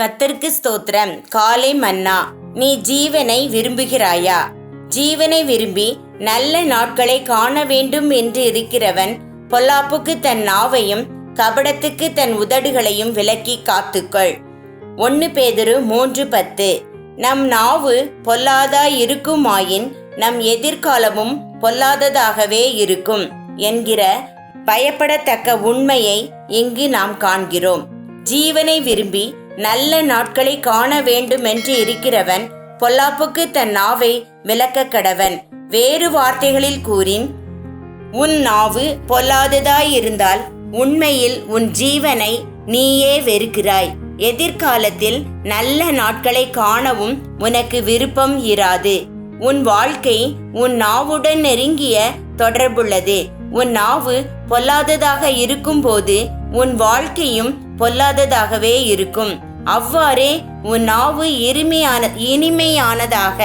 கத்தருக்கு ஸ்தோத்திரம். காலை மன்னா நீ ஜீவனை விரும்புகிறாயா? ஜீவனை விரும்பி நல்ல நாட்களை காண வேண்டும் என்று இருக்கிறவன் பொல்லாப்புக்கு தன் நாவையும் கபடத்துக்கு தன் உதடுகளையும் விலக்கி காத்துக்கொள். ஒன்று பேதரு மூன்று பத்து. நம் நாவு பொல்லாதா இருக்குமாயின் நம் எதிர்காலமும் பொல்லாததாகவே இருக்கும் என்கிற பயப்படத்தக்க உண்மையை இங்கு நாம் காண்கிறோம். ஜீவனை விரும்பி நல்ல நாட்களை காண வேண்டும் என்று இருக்கிறவன் பொல்லாப்புக்கு தன் நாவை விளக்க கடவன். வேறு வார்த்தைகளில் கூறின் உன் நாவு பொல்லாததாயிருந்தால் உண்மையில் உன் ஜீவனை நீயே வெறுக்கிறாய். எதிர்காலத்தில் நல்ல நாட்களை காணவும் உனக்கு விருப்பம் இராது. உன் வாழ்க்கை உன் நாவுடன் நெருங்கிய தொடர்புள்ளது. உன் நாவு பொல்லாததாக இருக்கும்போது உன் வாழ்க்கையும் பொல்லாததாகவே இருக்கும். அவ்வாறே உன் நாவு இனிமையான இனிமையானதாக.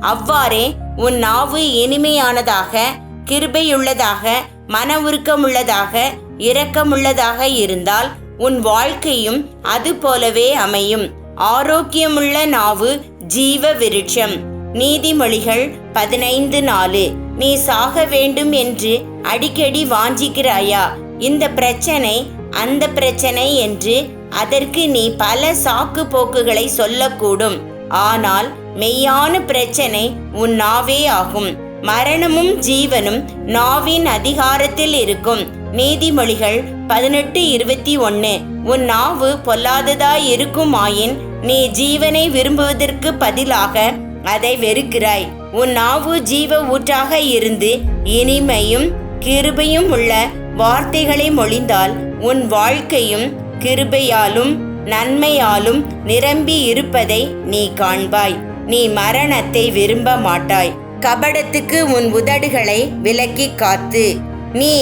அவ்வாறே உன் நாவு இனிமையானதாக கிருபையுள்ளதாக மன உருக்கமுள்ளதாக இரக்கமுள்ளதாக இருந்தால் உன் வாழ்க்கையும் அது போலவே அமையும். ஆரோக்கியமுள்ள நாவு ஜீவ விருட்சம். நீதிமொழிகள் பதினைந்து நாலு. நீ சாக வேண்டும் என்று அடிக்கடி வாஞ்சிக்கிறாயா? இந்த பிரச்சனை அந்த பிரச்சனை என்று அதற்கு நீ பல சாக்கு போக்குகளை சொல்லக்கூடும். ஆனால் மெய்யான பிரச்சனை உன் நாவே ஆகும். மரணமும் ஜீவனும் நாவின் அதிகாரத்தில் இருக்கும். நீதிமொழிகள் பதினெட்டு இருபத்தி ஒன்று உன் நாவு பொல்லாததாய் இருக்குமாயின் நீ ஜீவனை விரும்புவதற்கு பதிலாக அதை வெறுக்கிறாய். உன் நாவு ஜீவ ஊற்றாக இருந்து இனிமையும் கிருபையும் உள்ள வார்த்தைகளை மொழிந்தால் உன் வாழ்க்கையும் கிருபையாலும் நன்மையாலும் நிரம்பி இருப்பதை நீ காண்பாய். நீ மரணத்தை விரும்ப மாட்டாய். கபடத்துக்கு உன் உதடுகளை விலக்கி காத்து. நீ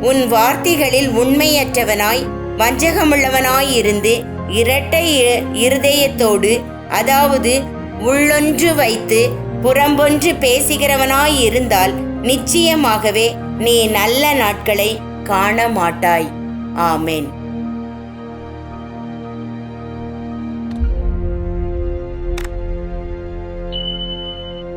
உன் வார்த்தைகளில் உண்மையற்றவனாய் வஞ்சகமுள்ளவனாயிருந்து இரட்டை இ- இருதயத்தோடு அதாவது உள்ளொன்று வைத்து புறம்பொன்று பேசுகிறவனாயிருந்தால் நிச்சயமாகவே நீ நல்ல நாட்களை காண மாட்டாய் ஆமென்